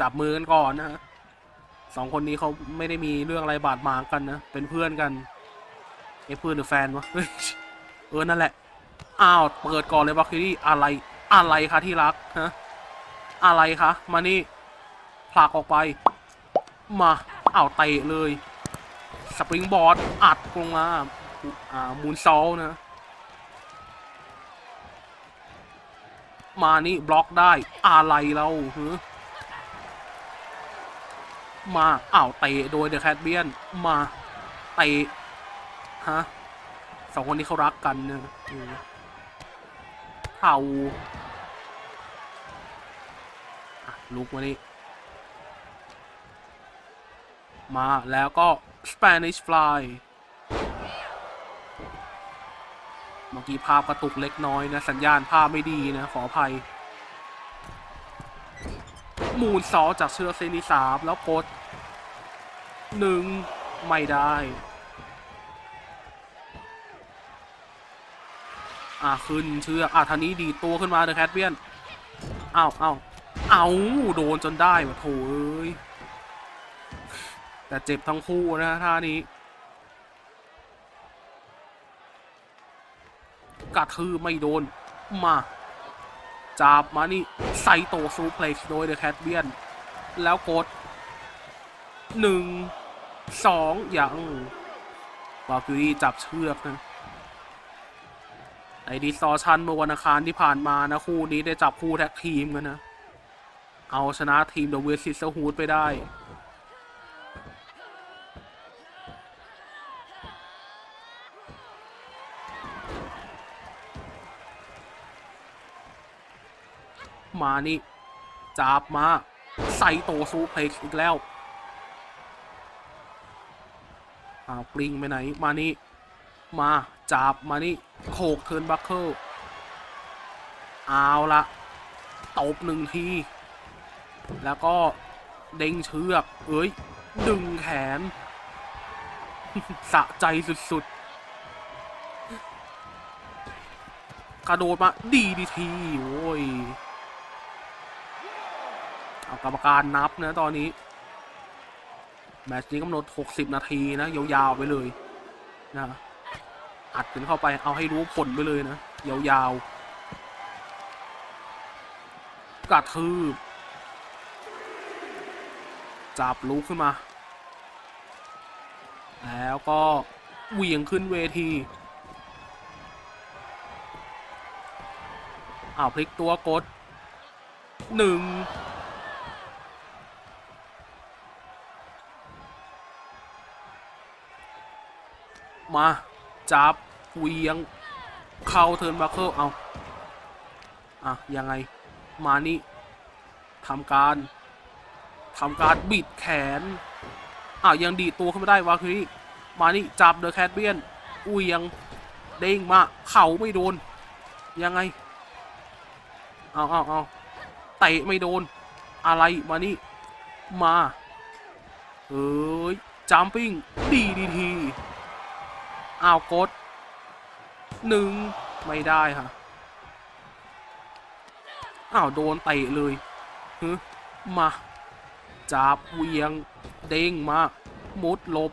จับมือกันก่อนนะฮะสองคนนี้เขาไม่ได้มีเรื่องอะไรบาดหมางกันนะ เป็นเพื่อนกันเอ้เพื่อนหรือแฟนวะเออนั่นแหละ อ้าว เปิดก่อนเลยบัคคิรี่อะไร อะไรคะที่รักฮะอะไรคะ มานี่ผลักออกไป มาอ้าวเตะเลย สปริงบอร์ดอัดลงมาอ่ามูนซอลนะ มานี่บล็อกได้ อะไรเราหือ มาอ้าวเตะโดยเดอะแคทเบียนมาเตะฮะสองคนนี้เขารักกันเนี่ยอืมเข่าลุกมานี่มาแล้วก็ Spanish Fly เมื่อกี้ภาพกระตุกเล็กน้อยนะ สัญญาณภาพไม่ดีนะ ขออภัย มูนซอลจากเชือเซนีสามแล้วกดหนึ่งไม่ได้ อะขึ้นเชืออะทางนี้ดีตัวขึ้นมาเดอะแคทเบียนอ้าวอ้าวเอาโดนจนได้วะโถเอ้ย แต่เจ็บทั้งคู่นะท่านี้กระทือไม่โดนมา จับมานี่ไซโตซูเพล็กซ์โดยเดอะแคทเบียน แล้วกดหนึ่งสองอย่างบาคิวรี่จับเชือกนะไอดิสซอชันเมื่อวันอังคารที่ผ่านมานะ คู่นี้ได้จับคู่แท็กทีมกันนะ เอาชนะทีมเดอะเวสซิสฮูดไปได้ มานี่จับมาใส่โตซูเพล็กอีกแล้วอ้าวปลิงไปไหนมานี่มาจับมานี่โขกเทิร์นบัคเคิลเอาละตบหนึ่งที แล้วก็เด้งเชือก เอ้ย ดึงแขน สะใจสุดๆ กระโดดมา ดีดีที โอ้ย กรรมการนับนะตอนนี้ แมตช์นี้กำหนด 60 นาทีนะ ยาวๆไปเลยนะอัดกันเข้าไปเอาให้รู้ผลไปเลยนะ ยาวๆกระทืบจับลุกขึ้นมา แล้วก็เหวี่ยงขึ้นเวทีอ้าวพลิกตัวกดหนึ่ง มาจับเวียงเข้าเทิร์นบัคเคิลเอาอะยังไงมานี่ทำการทำการบิดแขนอ้าวยังดีตัวขึ้นไม่ได้วาคือมานี่จับเดอะแคทเบียนเหวียงเด้งมาเข่าไม่โดน ยังไงเอาเอาเอาเตะไม่โดน อะไรมานี่มาเอ้ยจัมปิ้งดีดีที อ้าวกดหนึ่งไม่ได้ค่ะ อ้าว โดนเตะเลยฮึมาจับเวียง เด้งมา มุดลบ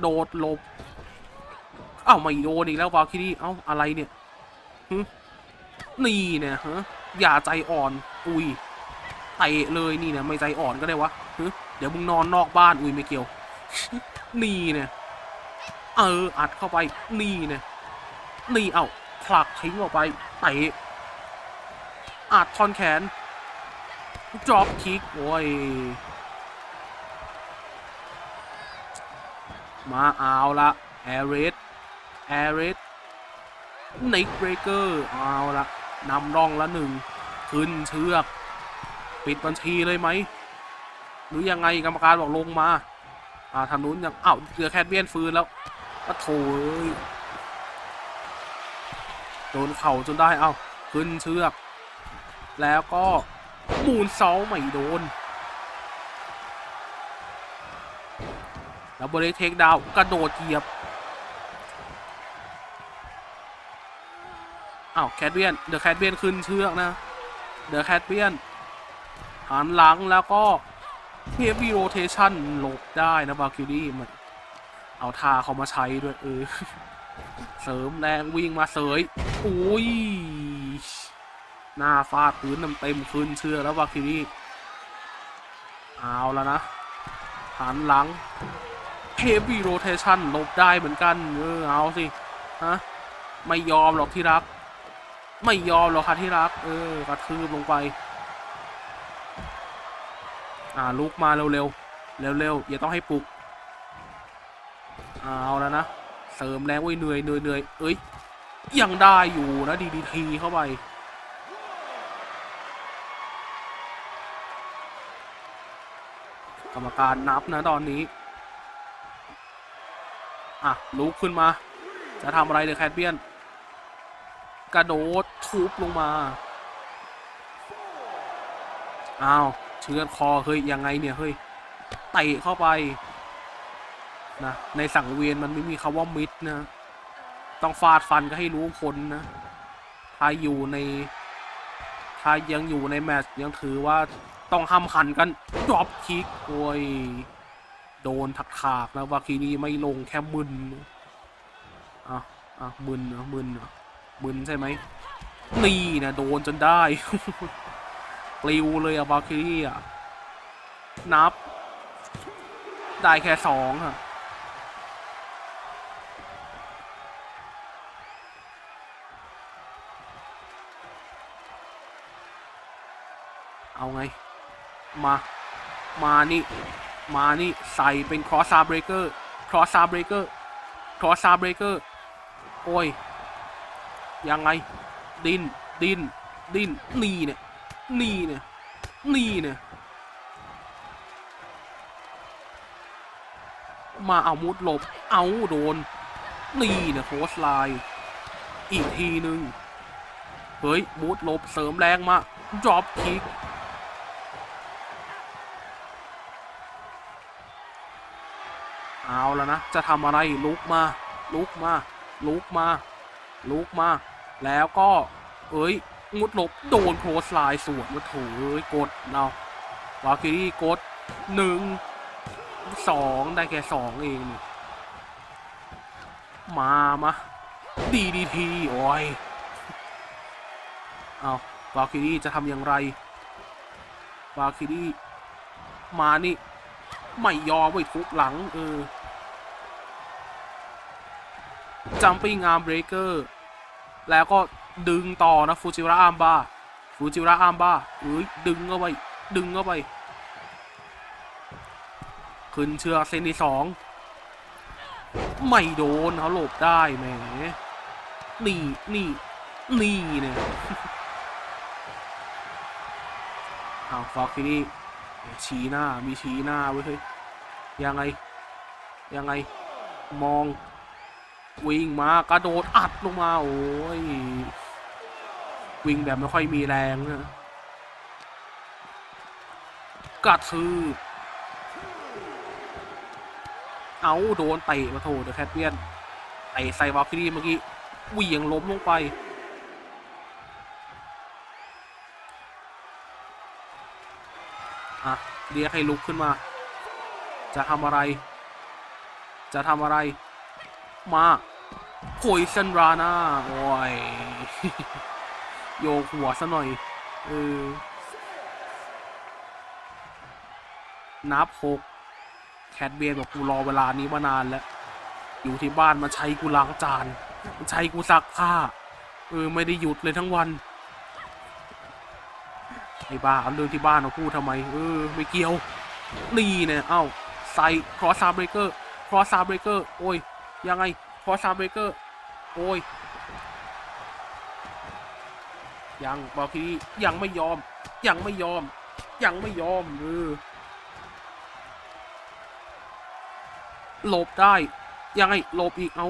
โดดลบ อ้าว ไม่โดนอีกแล้ววาคิรี่เอ้า อะไรเนี่ยฮึนี่เนี่ยฮะอย่าใจอ่อน อุ้ยเตะเลยนี่เนี่ยไม่ใจอ่อนก็ได้วะฮึเดี๋ยวมึงนอนนอกบ้านอุ้ยไม่เกี่ยว นี่เนี่ย เอออัดเข้าไปนี่เนี่ยนี่เอาผลักทิ้งออกไปเตะอัดทอนแขนจอบคิกโอ้ยมาเอาละแอริสแอริสนิกเบรเกอร์เอาละนำร่องละหนึ่งขึ้นเชือก ปิดบัญชีเลยไหม หรือยังไงกรรมการบอกลงมา อ่าทางนู้นยังอ้าวเจอแคทเบียนฟื้นแล้ว ปะโถยโดนเข่าจนได้ เอ้า ขึ้นเชือก แล้วก็มูนเซาไม่โดน แล้วบริเทคดาวกระโดดเหยียบอ้าวแคทเบียน เดอะแคทเบียนขึ้นเชือกนะ เดอะแคทเบียนหันหลังแล้วก็เฮฟวีโรเทชันหลบได้นะบาคิรี่มัน เอาท่าเขามาใช้ด้วยเออ เสริมแรงวิ่งมาเสยอุ้ย หน้าฟาดพื้นเต็มๆคืนเชื่อแล้วบาคิรี่เอาแล้วนะหันหลัง Heavy Rotation หลบได้เหมือนกัน เออเอาสิ ฮะ ไม่ยอมหรอกที่รัก ไม่ยอมหรอกค่ะที่รัก เออกระทืบลงไป อ่าลุกมาเร็วๆ เร็วๆ อย่าต้องให้ปลุก เอาแล้วนะเสริมแรงไว้ยเหนื่อยเหนื่อยเหนื่อยเอ้ยยังได้อยู่นะดีดีทีเข้าไปกรรมการนับนะตอนนี้ อะ ลุกขึ้นมา จะทำอะไรเลยแคทเบียน กระโดดทุบลงมา อ้าว เชือดคอ เฮ้ย ยังไงเนี่ย เฮ้ยเตะเข้าไป นะในสังเวียนมันไม่มีคำว่ามิดนะ ต้องฟาดฟันก็ให้รู้ผลนะถ้าอยู่ในถ้ายังอยู่ในแมตช์ยังถือว่าต้องห้ามขันกันดรอปคิกโอ้ยโดนถักถากๆแล้ววาคีนีไม่ลงแค่มึนอะอะมึนเหรอะมึนเหรอะมึนใช่ไหมนี่นะโดนจนได้ปลิวเลยอะบาคีนีอะนับ ได้แค่สองอะ เอาไง มา มานี่ มานี่ ใส่เป็น cross star breaker cross star breaker cross star breaker โอ้ย ยังไง ดิน ดิน ดิน นี่เนี่ย นี่เนี่ย นี่เนี่ย มาเอามุดหลบ เอาโดน นี่เนี่ยโคสไลน์อีกทีหนึ่งเฮ้ย มุดหลบเสริมแรงมา drop kick เอาแล้วนะ จะทำอะไรลุกมา ลุกมา ลุกมา ลุกมา แล้วก็ เอ้ยงุดหลบโดนโคสไลน์สวนมาโถเอ้ยกดเราวาคิรี่กดหนึ่งสองได้แค่สองเองมามาดีดีทีโอ้ยเอาวาคิรี่จะทำอย่างไรวาคิรี่มานี่ ไม่ยอมไปทุบหลัง เออ จัมปิ้งอาร์มเบรกเกอร์แล้วก็ดึงต่อนะฟูจิระอาร์มบาฟูจิระอาร์มบาเอ้ยดึงเข้าไปดึงเข้าไป ขึ้นเชือกเส้นที่สองไม่โดนเขาหลบได้แหมนี่นี่นี่เนี่ยเอาฟอกที่นี่ชี้หน้ามีชี้หน้าไว้เฮ้ยยังไง ยังไงมอง วิ่งมากระโดดอัดลงมาโอ้ยวิ่งแบบไม่ค่อยมีแรงนะกระทืบเอาโดนเตะมาโถเดอะแคทเวียนไอใส่วาลคิรีเมื่อกี้เหวี่ยงล้มลงไป อะเรียกให้ลุกขึ้นมา จะทำอะไร จะทำอะไร มาโ o ยซันราน่าโอ้ยโยกหัวซะหน่อยเออนับหกแคทเบียนบอกกูรอเวลานี้มานานแล้ว อยู่ที่บ้านมาใช้กูล้างจานมาใช้กูซักผ้า เออ ไม่ได้หยุดเลยทั้งวัน ไอ้บ้าเอาเรื่องที่บ้านมาพูดทำไม เออ ไม่เกี่ยว นี่เนี่ย เอ้าใส่ครอสซาเบรเกอร์ ครอสซาเบรเกอร์ โอ้ย ยังไงครอซาเบเกอร์ โอ้ย ยังบอกทียังไม่ยอม ยังไม่ยอม ยังไม่ยอมเออหลบได้ ยังไงหลบอีกเอา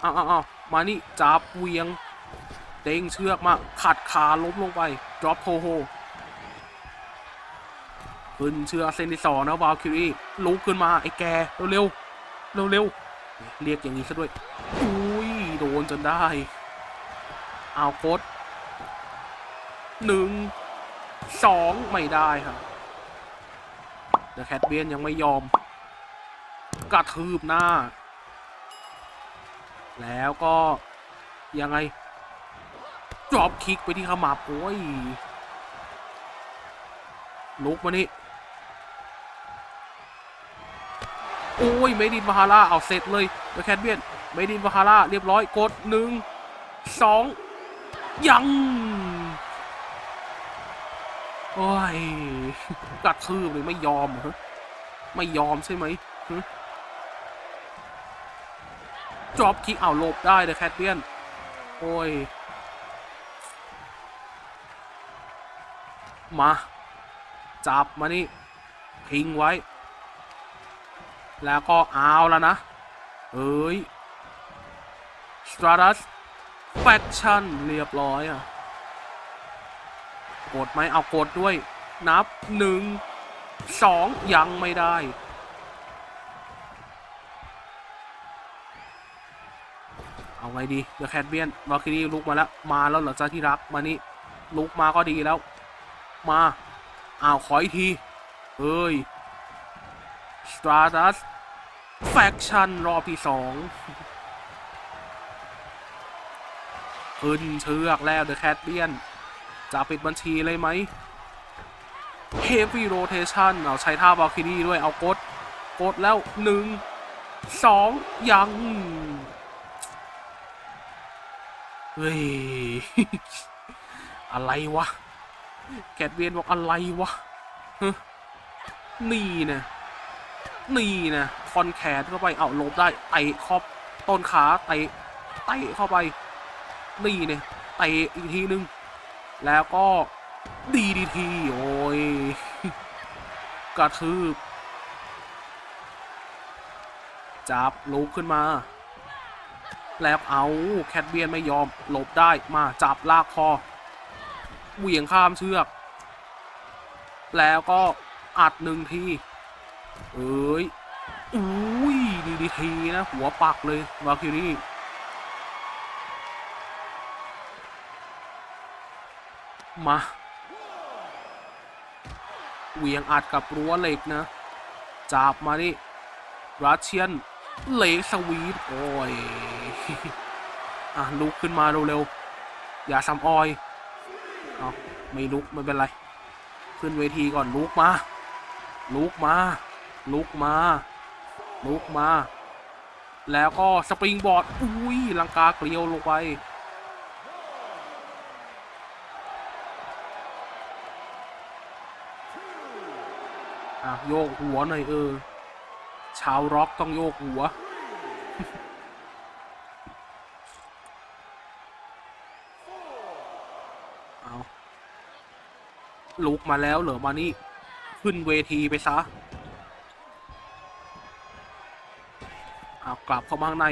เอาเอาเอามานี่จับเวียง เด้งเชือกมา ขัดขาล้มลงไป drop t o h o ขึ้นเชือกเซนที่สองนะวาลคิรีลุกขึ้นมาไอ้แก เร็วเร็วเร็วๆ เรียกอย่างนี้ซะด้วย อุ้ย โดนจนได้ เอาโคดหนึ่งสองไม่ได้ครับเดอะแคทเบียนยังไม่ยอม กระทืบหน้า แล้วก็ ยังไงดรอปคิกไปที่ขมับโอ้ยลุกมานี่ โอ้ยไม่ดินมาฮาร่าเอาเสร็จเลยเดอะแคทเบียนไม่ดินมาฮาร่าเรียบร้อยกดหนึ่งสองยังโอ้ยกระทืบเลยไม่ยอมเหรอไม่ยอมใช่ไหมจอบคิกเอาหลบได้เดอะแคทเบียนโอ้ย มา จับมานี่ทิ้งไว้ แล้วก็เอาแล้วนะ เอ้ย s t r a t u s Faction เรียบร้อยอะกดไหมเอากดด้วย นับหนึ่งสองยังไม่ได้ เอาไงดีเดอะแคทเบียนวาคิรีลุกมาแล้ว มาแล้วเหรอจ้าที่รักมานี่ลุกมาก็ดีแล้ว มาอ้าวขออีกทีเอ้ย Stratus Faction รอบที่สองขึ้นเชือกแล้วเดอะแคทเบียน จะปิดบัญชีเลยไหม Heavy Rotation เอาใช้ท่าบาคิรี่ด้วย เอากด กดแล้วหนึ่งสองยัง เฮ้ย อะไรวะแกดเวียนบอกอะไรวะฮะนี่นะ นี่นะคอนแขนเข้าไปเอาหลบได้เตะขอบต้นขาเตะเตะเข้าไปนี่เนี่ยเตะอีกทีนึง แล้วก็ดีดีทีโอ้ยกระทืบจับลุกขึ้นมา แล้วเอาแคทเบียนไม่ยอมหลบได้มาจับลากคอเหวี่ยงข้ามเชือก แล้วก็อัดหนึ่งที เอ้ยอุ้ยดีดีทีนะ หัวปักเลยวาคิรี่มาเหวี่ยงอัดกับรั้วเหล็กนะจับมาดิรัสเชียนเลกสวีทโอ้ยอะลุกขึ้นมาเร็วๆอย่าซ้ำออยเอาไม่ลุกไม่เป็นไร ขึ้นเวทีก่อนลุกมา ลุกมา ลุกมา ลุกมา แล้วก็สปริงบอร์ด อุ้ยลังกาเกลียวลงไป อะ โยกหัวหน่อยเออ ชาวร็อกต้องโยกหัวเอาลุกมาแล้วเหรอมานี่ ขึ้นเวทีไปซะ เอากลับเข้ามาข้างใน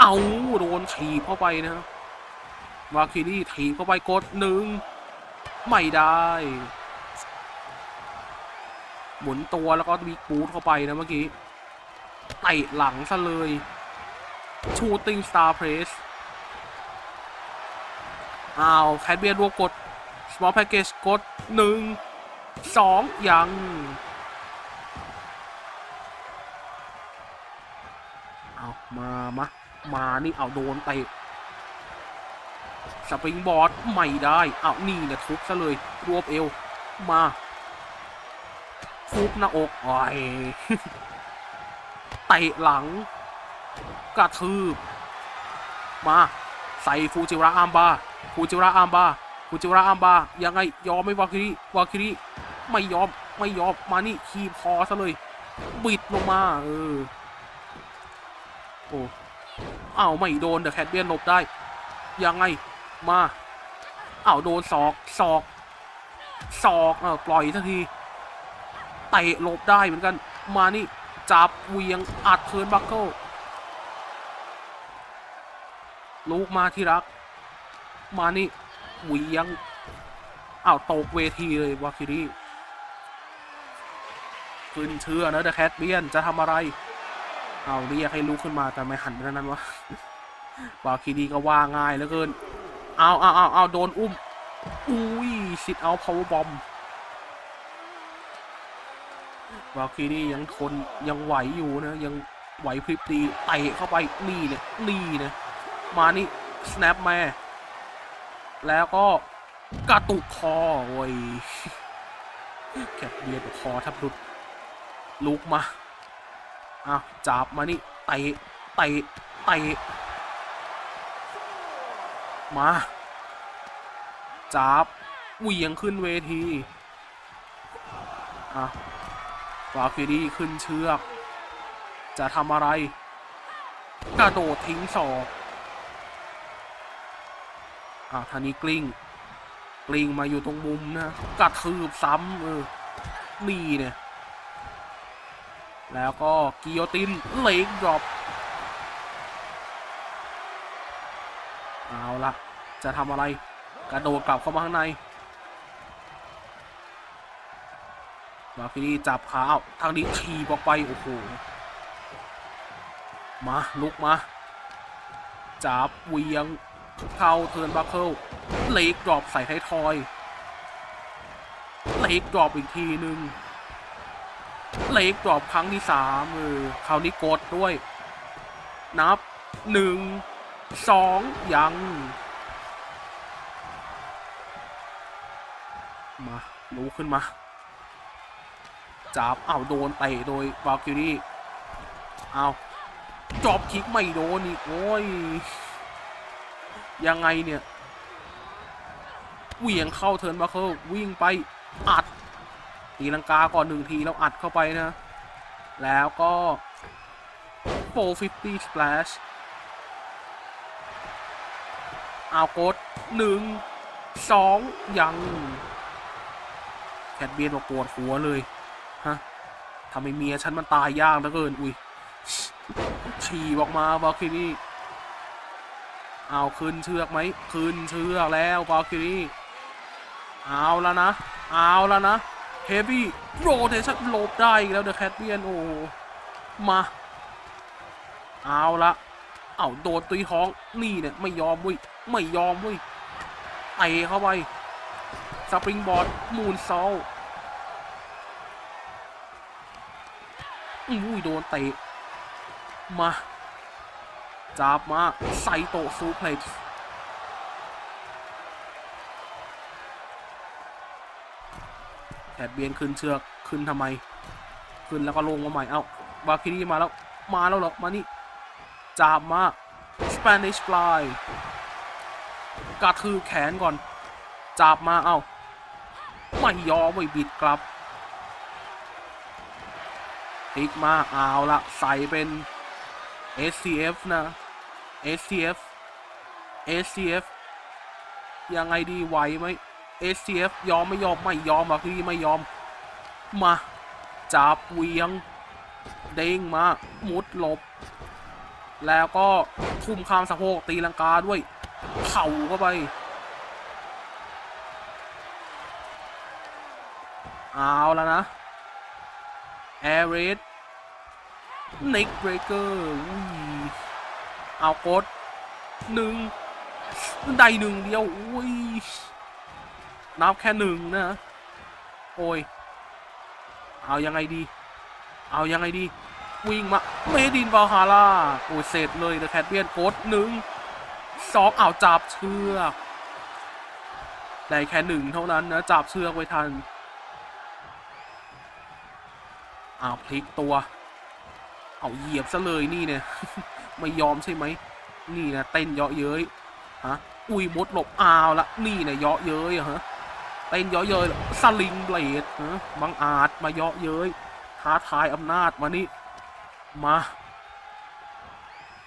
เอาโดนถีบเข้าไปนะวาคิรี่ถีบเข้าไปกดหนึ่งไม่ได้ หมุนตัวแล้วก็มีบูทเข้าไปนะเมื่อกี้เตะหลังซะเลยชูติงสตาร์เพรสอ้าวแคทเบียนรวมกด small package กดหนึ่งสองยัง มามามานี่เอาโดนเตะสปริงบอร์ดไม่ได้เอานี่เนี่ยทุบซะเลยรวบเอวมาทุบหน้าอกโอ้ยเตะหลัง กระทืบ มาใส่ฟูจิระอามบาฟูจิระอามบาฟูจิระอามบายังไงยอมไม่วาคิริวาคิริไม่ยอมไม่ยอมมานี่ขีบคอซะเลย บิดลงมา เออ โอ้อ้าวไม่โดนเดอะแคทเบียนหลบได้ ยังไงมาอ้าวโดนศอกศอกศอกเออปล่อยสักทีเตะหลบได้เหมือนกัน มานี่จับเวียงอัดเทิร์นบัคเกิลลูกมาที่รัก มานี่เหวียงอ้าวตกเวทีเลยวาคิรีขึ้นเชื่อนะเดอะแคทเบียนจะทำอะไร เอาเรียกให้ลุกขึ้นมาแต่ไม่หันไปทางนั้นวะวาคิรีก็ว่าง่ายเหลือเกิน เอาเอาเอาเอาโดนอุ้ม อุ้ยสิทเอาพาวเวอร์บอมวาคิรี่ยังทนยังไหวอยู่นะ ยังไหวพริบดีเตะเข้าไปนี่เนี่ยนี่เนี่ยมานี่ snap มาแล้วก็กระตุกคอโอ้ยแคบเบียดคอทับหลุดลุกมา อะจับมานี่เตะเตะเตะมาจับเหวี่ยงขึ้นเวทีอะวาลคิรีขึ้นเชือก จะทำอะไร กระโดดทิ้งศอกอ่าทานี้กลิ้งกลิ้งมาอยู่ตรงมุมนะกระทืบซ้ำเออนี่เนี่ย แล้วก็กิโยตินเล็กดรอปเอาละจะทำอะไร กระโดดกลับเข้ามาข้างในบาฟรีจับขาเอาทางนี้ทีบออกไป โอ้โห มา ลุกมา จับเวียงเข้าเทิร์นบัคเคิลเล็กดรอปใส่ไทายทอย เล็กดรอปอีกทีหนึ่ง เล็กดรอปครั้งที่สามเออคราวนี้กดด้วย นับหนึ่งสองยัง มาลุกขึ้นมา จับเอาโดนเตะโดยวาคิรี่เอาจอบคิกไม่โดนอีก โอ้ย ยังไงเนี่ย เหวี่ยงเข้าเทิร์นบัคเคิลวิ่งไปอัด ตีลังกาก่อนหนึ่งทีแล้วอัดเข้าไปนะ แล้วก็ 450 splash เอากดหนึ่งสองยังแคทเบียนบอกปวดหัวเลย ฮะทำไมเมียฉันมันตายยากเหลือเกิน อุ้ยฉี่ออกมาบาคินี่เอาขึ้นเชือกไหมขึ้นเชือกแล้วบาคิรี่เอาแล้วนะ เอาแล้วนะ เฮฟวี่โรเทชันหลบได้อีกแล้วเดอะแคทเบียนโอ้มา เอาละเอาโดนตุยท้องนี่เนี่ยไม่ยอมเว้ยไม่ยอมเว้ยไอเข้าไปสปริงบอร์ดมูนซอลอุ้ยโดนเตะมาจับมาไซโตซูเพล็กซ์ แถบเบียนขึ้นเชือกขึ้นทำไม ขึ้นแล้วก็ลงมาใหม่ เอ้าบาคิรีมาแล้ว มาแล้วเหรอ มานี่จับมา Spanish Fly กระทืบแขนก่อนจับมาเอ้าไม่ยอมไม่บิดกลับพลิกมาเอาละใส่เป็น SCF นะ SCF SCF ยังไงดีไหวไหม SCF ยอมไม่ยอมไม่ยอมอะพี่ไม่ยอม มาจับเวียง เด้งมามุดหลบ แล้วก็ทุ่มขามสะโพกตีลังกาด้วย เข่าเข้าไป เอาแล้วนะแอร์เรสน็กเบรเกอร์เอากดหนึ่งได้หนึ่งเดียว อุ้ย นับแค่หนึ่งนะโอ้ย เอายังไงดี เอายังไงดี วิ่งมาเมดินบาฮาร่าโอ้ยเสร็จเลยเดอะแคทเบียนกดหนึ่งสองเอาจับเชือกได้แค่หนึ่งเท่านั้นนะจับเชือกไว้ทันอ้าวพลิกตัว เอาเหยียบซะเลยนี่เนี่ย ไม่ยอมใช่ไหม นี่นะเต้นเยาะเย้ยฮะอุ้ยมดหลบอ้าวละนี่นะเยาะเย้ยอะฮะ เต้นเยาะเย้ยสลิงเบลดฮะบังอาจมาเยาะเย้ยท้าทายอำนาจมานี่มา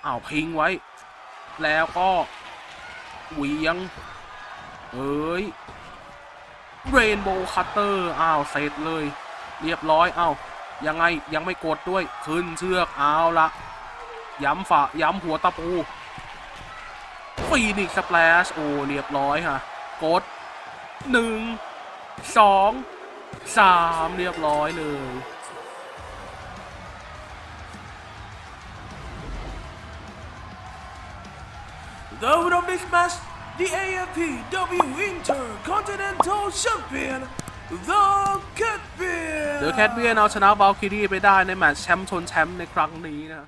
อ้าวพิงไว้ แล้วก็เหวียง เอ้ยเรนโบว์คัตเตอร์อ้าวเสร็จเลย เรียบร้อยอ้าวยังไงยังไม่กดด้วย ขึ้นเชือกเอาละย้ำฝาย้ำหัวตะปูฟีนิกสแปลชโอ้เรียบร้อยค่ะกด หนึ่งสองสามเรียบร้อยเลย The winner of this match, the AFPW Intercontinental Champion, The Catbeard. เดอะแคทเวียนเอาชนะบาลคิรีไปได้ในแมตช์แชมป์ชนแชมป์ในครั้งนี้นะ